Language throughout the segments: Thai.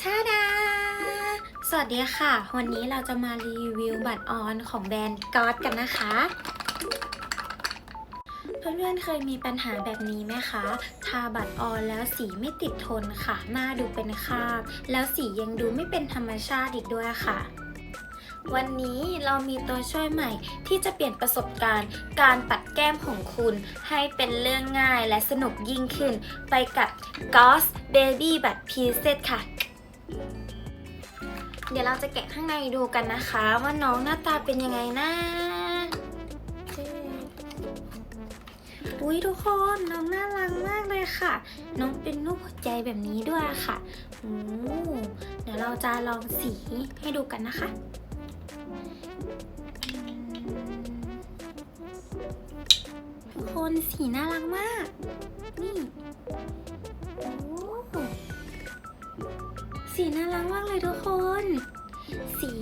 ชาดา สวัสดีค่ะ วันนี้เราจะมารีวิวบัตรออนของแบรนด์ก๊อตกันนะคะ เพื่อนๆเคยมีปัญหาแบบนี้ไหมคะ ทาบัตรออนแล้วสีไม่ติดทนค่ะ หน้าดูเป็นคราบ แล้วสียังดูไม่เป็นธรรมชาติอีกด้วยค่ะวันนี้เรามีตัวช่วยใหม่ที่จะเปลี่ยนประสบการณ์ การปัดแก้มของคุณ ให้เป็นเรื่องง่ายและสนุกยิ่งขึ้น ไปกับ Goss Baby บัตร Pieces ค่ะ เดี๋ยวเราจะแกะข้างในดูกันนะคะ ว่าน้องหน้าตาเป็นยังไงนะอุ้ยทุกคนน้องน่ารักมากเลยค่ะ น้องเป็นรูปหัวใจแบบนี้ด้วยค่ะโอ้เดี๋ยวเราจะลองสีให้ดูกันนะคะทุกคนสีน่ารักมาก นี่ สีน่ารักมากเลยทุกคน สี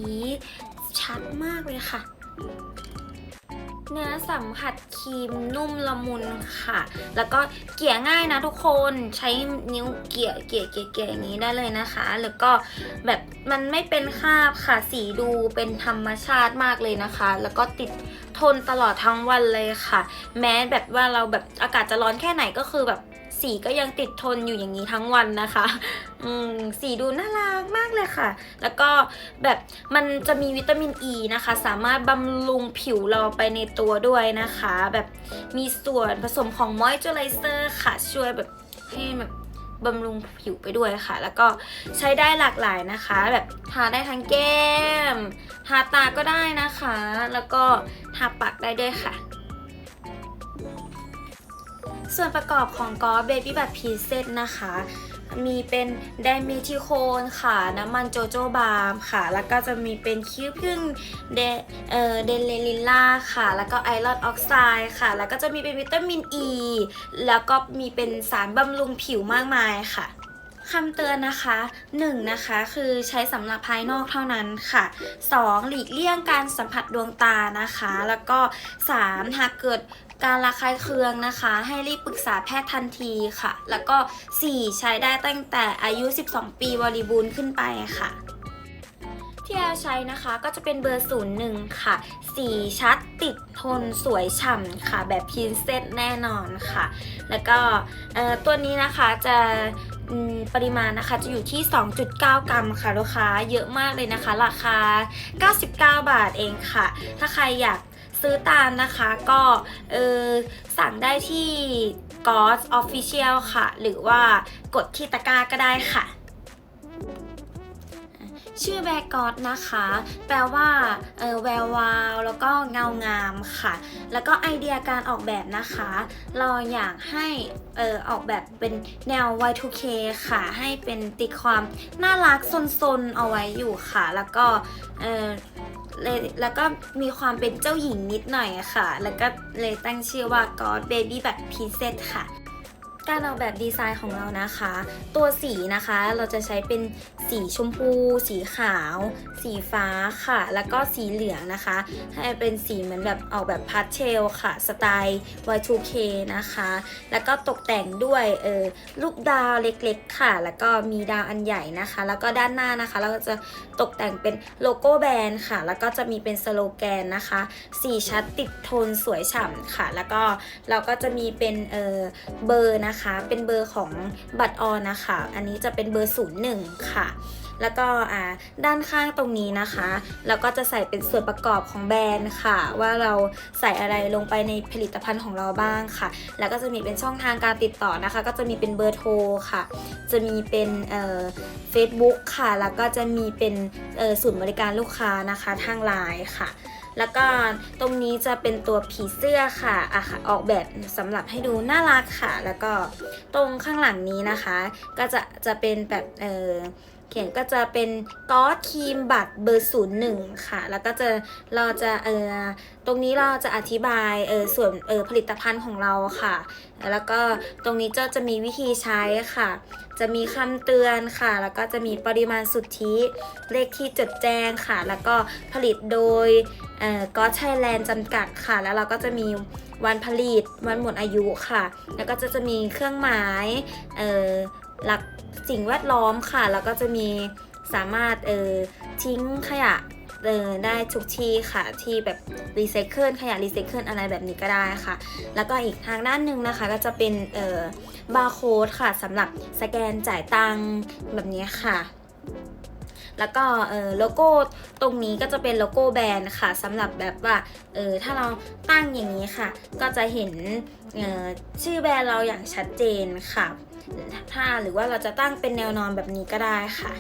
ชัดมากเลยค่ะ เนื้อสัมผัสครีมนุ่มละมุนค่ะ แล้วก็เกลี่ยง่ายนะทุกคนใช้นิ้วเกลี่ยเกลี่ยเกลี่ยเกี่ยอย่างนี้ได้เลยนะคะ แล้วก็แบบมันไม่เป็นคราบค่ะ สีดูเป็นธรรมชาติมากเลยนะคะ แล้วก็ติดทนตลอดทั้งวันเลยค่ะ แม้แบบว่าเราแบบอากาศจะร้อนแค่ไหนก็คือแบบ สีก็ยังติดทนอยู่อย่างนี้ทั้งวันนะคะ อืมสีดูน่ารักมากเลยค่ะ แล้วก็แบบมันจะมีวิตามินอ e ีนะคะ สามารถบำรุงผิวเราไปในตัวด้วยนะคะ แบบมีส่วนผสมของมอยเจอไรเซอร์ค่ะ ช่วยแบบให้แบบบำรุงผิวไปด้วยค่ะ แล้วก็ใช้ได้หลากหลายนะคะ แบบทาได้ทั้งแก้ม ทาตาก็ได้นะคะ แล้วก็ทาปากได้ด้วยค่ะ ส่วนประกอบของกอเบบี้บัตพีเซตนะคะ มีเป็นไดเมทิโคนค่ะ น้ำมันโจโจบาร์มค่ะ แล้วก็จะมีเป็นคิ้วพึ่งเดเอ่อเดนเลลิล่าค่ะ แล้วก็ไอรอนออกไซด์ค่ะ แล้วก็จะมีเป็นวิตามินอ e, ีแล้วก็มีเป็นสารบำรุงผิวมากมายค่ะ คำเตือนนะคะ 1 นะคะคือใช้สำหรับภายนอกเท่านั้นค่ะ 2. หลีกเลี่ยงการสัมผัสดวงตานะคะ แล้วก็ 3. หากเกิดการระคายเคืองนะคะ ให้รีบปรึกษาแพทย์ทันทีค่ะ แล้วก็ 4. ใช้ได้ตั้งแต่อายุ 12 ปีบริบูรณ์ขึ้นไปค่ะ ที่แอร์ใช้นะคะก็จะเป็นเบอร์ 01 ค่ะ สีชัดติดทนสวยฉ่ำค่ะ แบบพินเซตแน่นอนค่ะ แล้วก็ตัวนี้นะคะจะ ปริมาณนะคะจะอยู่ที่ 2.9 กรัมค่ะลูกค้าเยอะมากเลยนะคะ ราคา 99 บาทเองค่ะ ถ้าใครอยากซื้อตามนะคะก็เออสั่งได้ที่ g o s Official ค่ะ หรือว่ากดที่ตะกร้าก็ได้ค่ะ ชื่อแบกอดนะคะ แปลว่าเออแวววาว แล้วก็เงางามค่ะ แล้วก็ไอเดียการออกแบบนะคะ เราอยากให้เออออกแบบเป็นแนว Y2K ค่ะ ให้เป็นติดความน่ารักซนๆ เอาไว้อยู่ค่ะ แล้วก็เออเลยแล้วก็มีความเป็นเจ้าหญิงนิดหน่อยค่ะ แล้วก็เลยตั้งชื่อว่า God Baby แบบ Princess ค่ะ การออกแบบดีไซน์ของเรานะคะ ตัวสีนะคะเราจะใช้เป็นสีชมพู สีขาว สีฟ้าค่ะ แล้วก็สีเหลืองนะคะ ให้เป็นสีเหมือนแบบออกแบบพาสเทลค่ะ สไตล์ Y2K นะคะ แล้วก็ตกแต่งด้วยเออลูกดาวเล็กๆค่ะ แล้วก็มีดาวอันใหญ่นะคะ แล้วก็ด้านหน้านะคะ เราก็จะตกแต่งเป็นโลโก้แบรนด์ค่ะ แล้วก็จะมีเป็นสโลแกนนะคะ สีชัดติดทนสวยฉ่ำค่ะ แล้วก็เราก็จะมีเป็นเออเบอร์นะคะเป็นเบอร์ของบัตรออนนะคะ อันนี้จะเป็นเบอร์ 01 ค่ะ แล้วก็อ่าด้านข้างตรงนี้นะคะเราก็จะใส่เป็นส่วนประกอบของแบรนด์ค่ะ ว่าเราใส่อะไรลงไปในผลิตภัณฑ์ของเราบ้างค่ะ แล้วก็จะมีเป็นช่องทางการติดต่อนะคะ ก็จะมีเป็นเบอร์โทรค่ะ จะมีเป็นเอ่อ Facebook ค่ะ แล้วก็จะมีเป็นเอ่อศูนย์บริการลูกค้านะคะทางไลน์ค่ะ แล้วก็ตรงนี้จะเป็นตัวผีเสื้อค่ะอะค่ะ ออกแบบสำหรับให้ดูน่ารักค่ะ แล้วก็ตรงข้างหลังนี้นะคะ ก็จะจะเป็นแบบเออเขียนก็จะเป็นก๊อตครีมบัตรเบอร์ศูนย์หนึ่งค่ะ แล้วก็จะเราจะเออตรงนี้เราจะอธิบายเออส่วนเออผลิตภัณฑ์ของเราค่ะ แล้วก็ตรงนี้จะจะมีวิธีใช้ค่ะ จะมีคำเตือนค่ะ แล้วก็จะมีปริมาณสุทธิเลขที่จดแจ้งค่ะ แล้วก็ผลิตโดย ก็ไทยแลนด์จำกัดค่ะ แล้วเราก็จะมีวันผลิต วันหมดอายุค่ะ แล้วก็จะจะมีเครื่องหมายเอ่อรักสิ่งแวดล้อมค่ะ แล้วก็จะมีสามารถเออทิ้งขยะเออได้ทุกที่ค่ะที่แบบรีไซเคิลขยะรีไซเคิลอะไรแบบนี้ก็ได้ค่ะ แล้วก็อีกทางด้านหนึ่งนะคะ ก็จะเป็นเออบาร์โค้ดค่ะสำหรับสแกนจ่ายตังค์แบบนี้ค่ะ แล้วก็เออโลโก้ตรงนี้ก็จะเป็นโลโก้แบรนด์ค่ะสำหรับแบบว่าเออถ้าเราตั้งอย่างนี้ค่ะ ก็จะเห็นเออชื่อแบรนด์เราอย่างชัดเจนค่ะ ถ้าหรือว่าเราจะตั้งเป็นแนวนอนแบบนี้ก็ได้ค่ะ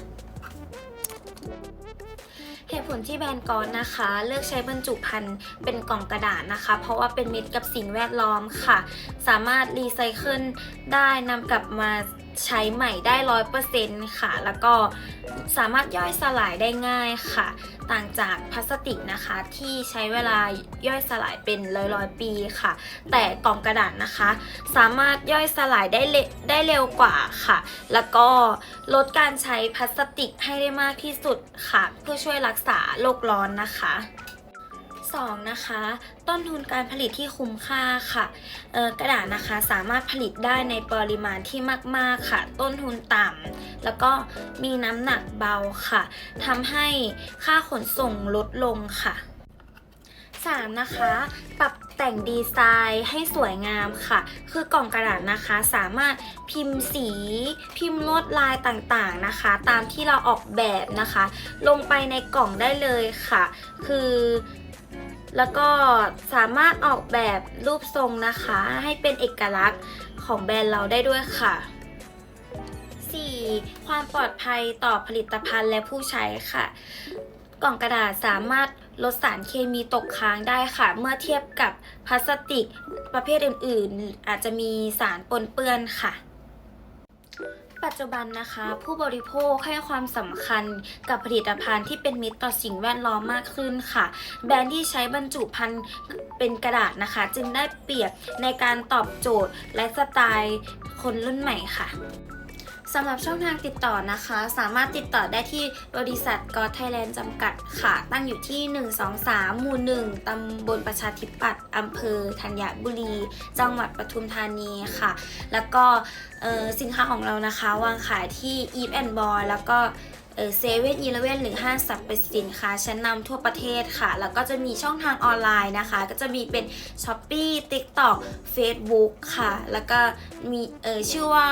เหตุผลที่แบรนด์กอนนะคะ เลือกใช้บรรจุภัณฑ์เป็นกล่องกระดาษนะคะ เพราะว่าเป็นมิตรกับสิ่งแวดล้อมค่ะ สามารถรีไซเคิลได้นำกลับมา ใช้ใหม่ได้ร้อยเปอร์เซ็นต์ค่ะ แล้วก็สามารถย่อยสลายได้ง่ายค่ะ ต่างจากพลาสติกนะคะที่ใช้เวลาย่อยสลายเป็นร้อยร้อยปีค่ะ แต่กล่องกระดาษนะคะ สามารถย่อยสลายได้เได้เร็วกว่าค่ะ แล้วก็ลดการใช้พลาสติกให้ได้มากที่สุดค่ะ เพื่อช่วยรักษาโลกร้อนนะคะ 2. นะคะ ต้นทุนการผลิตที่คุ้มค่าค่ะกระดาษนะคะสามารถผลิตได้ในปริมาณที่มาก ๆ ค่ะ ต้นทุนต่ำแล้วก็มีน้ำหนักเบาค่ะทำให้ค่าขนส่งลดลงค่ะ 3. นะคะ ปรับแต่งดีไซน์ให้สวยงามค่ะ คือกล่องกระดาษนะคะสามารถพิมพ์สี พิมพ์ลวดลายต่างๆนะคะ ตามที่เราออกแบบนะคะ ลงไปในกล่องได้เลยค่ะ คือ แล้วก็สามารถออกแบบรูปทรงนะคะ ให้เป็นเอกลักษณ์ของแบรนด์เราได้ด้วยค่ะ 4. ความปลอดภัยต่อผลิตภัณฑ์และผู้ใช้ค่ะ กล่องกระดาษสามารถลดสารเคมีตกค้างได้ค่ะ เมื่อเทียบกับพลาสติกประเภทอื่น ๆ อาจจะมีสารปนเปื้อนค่ะ ปัจจุบันนะคะ ผู้บริโภคให้ความสำคัญกับผลิตภัณฑ์ที่เป็นมิตรต่อสิ่งแวดล้อมมากขึ้นค่ะ แบรนด์ที่ใช้บรรจุภัณฑ์เป็นกระดาษนะคะ จึงได้เปรียบในการตอบโจทย์และสไตล์คนรุ่นใหม่ค่ะ สำหรับช่องทางติดต่อนะคะ สามารถติดต่อได้ที่บริษัทกอไทยแลนด์จำกัดค่ะ ตั้งอยู่ที่ 123 หมู่ 1 ตำบลประชาธิปัตย์อำเภอธัญบุรี จังหวัดปทุมธานีค่ะ แล้วก็สินค้าของเรานะคะ วางขายที่ Eve and Boy แล้วก็เซเว่นอีเลเว่นหรือห้างสรรพสินค้าชั้นนำทั่วประเทศค่ะ แล้วก็จะมีช่องทางออนไลน์นะคะ ก็จะมีเป็น s h อ p e e TikTok Facebook ค่ะ แล้วก็มีเออชื่อว่า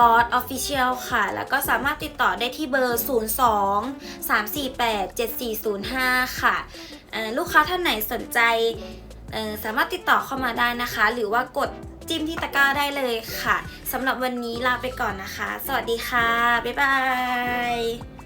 God Official ค่ะ แล้วก็สามารถติดต่อได้ที่เบอร์ 02 348 7405 ค่ะ ลูกค้าท่านไหนสนใจสามารถติดต่อเข้ามาได้นะคะ หรือว่ากดจิ้มที่ตะกร้าได้เลยค่ะสำหรับวันนี้ลาไปก่อนนะคะ สวัสดีค่ะ บ๊ายบาย